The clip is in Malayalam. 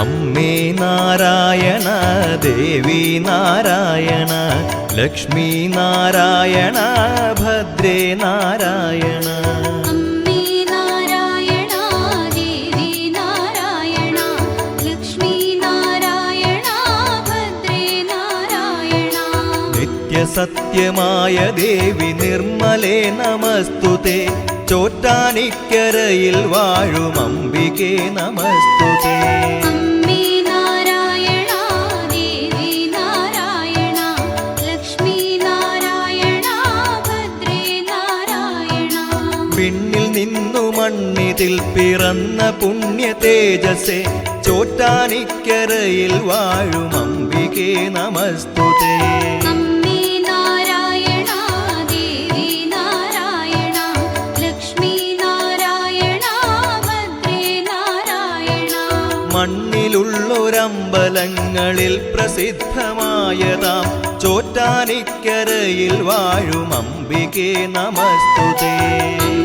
അമ്മേ നാരായണ ദേവി നാരായണ ലക്ഷ്മി നാരായണ ഭദ്രേ നാരായണ. നിത്യസത്യമായ ദേവി നിർമ്മലേ നമസ്തുതേ. ചോറ്റാനിക്കരയിൽ വാഴും അംബികേ നമസ്തുതേ. വിണ്ണിൽ നിന്നു മണ്ണിതിൽ പിറന്ന പുണ്യ തേജസേ ചോറ്റാനിക്കരയിൽ വാഴും അംബികേ നമസ്തുതേ. മണ്ണിലുള്ളൊരമ്പലങ്ങളിൽ പ്രസിദ്ധമായതാം ചോറ്റാനിക്കരയിൽ വാഴും അംബികേ നമസ്തുതേ.